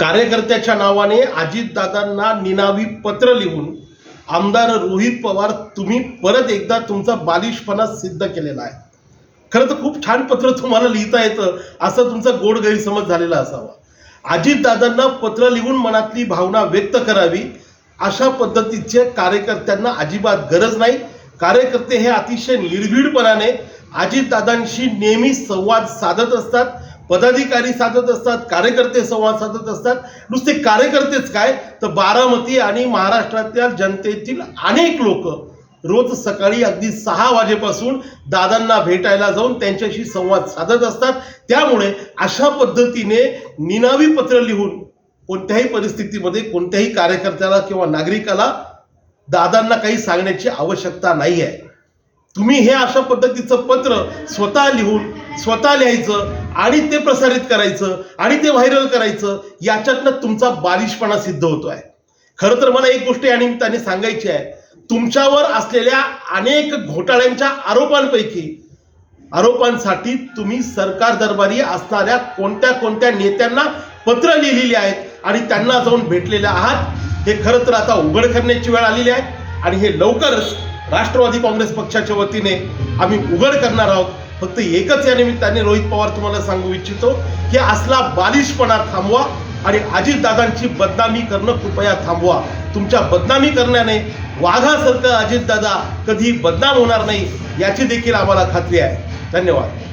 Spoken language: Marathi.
कार्यकर्त्याच्या नावाने अजितदादांना निनावी पत्र लिहून आमदार रोहित पवार तुम्ही परत एकदा तुमचा बालिशपणा सिद्ध केलेला आहे. खरं तर खूप छान पत्र तुम्हाला लिहिता येतं असं तुमचा गोड गैरसमज झालेला असावा. अजितदादांना पत्र लिहून मनातली भावना व्यक्त करावी अशा पद्धतीचे कार्यकर्त्यांना अजिबात गरज नाही. कार्यकर्ते हे अतिशय निर्भीडपणाने अजितदादांशी नेहमी संवाद साधत असतात. पदाधिकारी साधत असतात कार्यकर्ते संवाद साधत असतात. नुसते कार्यकर्तेच काय? तर बारामती आणि महाराष्ट्रातल्या जनतेतील अनेक लोक रोज सकाळी अगदी सहा वाजेपासून दादांना भेटायला जाऊन त्यांच्याशी संवाद साधत असतात. त्यामुळे अशा पद्धतीने निनावी पत्र लिहून कोणत्याही परिस्थितीमध्ये कोणत्याही कार्यकर्त्याला किंवा नागरिकाला दादांना काही सांगण्याची आवश्यकता नाही आहे तुम्ही हे अशा पद्धतीचं पत्र स्वतः लिहून स्वतः लिहायचं आणि ते प्रसारित करायचं आणि ते व्हायरल करायचं याच्यातनं तुमचा बालिशपणा सिद्ध होतो आहे खरं तर मला एक गोष्ट या निमित्ताने सांगायची आहे. तुमच्यावर असलेल्या अनेक घोटाळ्यांच्या आरोपांपैकी आरोपांसाठी तुम्ही सरकार दरबारी असणाऱ्या कोणत्या कोणत्या नेत्यांना पत्र लिहिलेली आहेत आणि त्यांना जाऊन भेटलेले आहात हे खरं तर आता उघड करण्याची वेळ आलेली आहे. आणि हे लवकरच राष्ट्रवादी काँग्रेस पक्षाच्या वतीने आम्ही उघड करणार आहोत. फक्त एकच या निमित्ताने रोहित पवार तुम्हाला सांगू इच्छितो की असला बालिशपणा थांबवा आणि अजितदादांची बदनामी करणं कृपया थांबवा. तुमच्या बदनामी करण्याने वाघासारखं अजितदादा कधी बदनाम होणार नाही याची देखील आम्हाला खात्री आहे. धन्यवाद.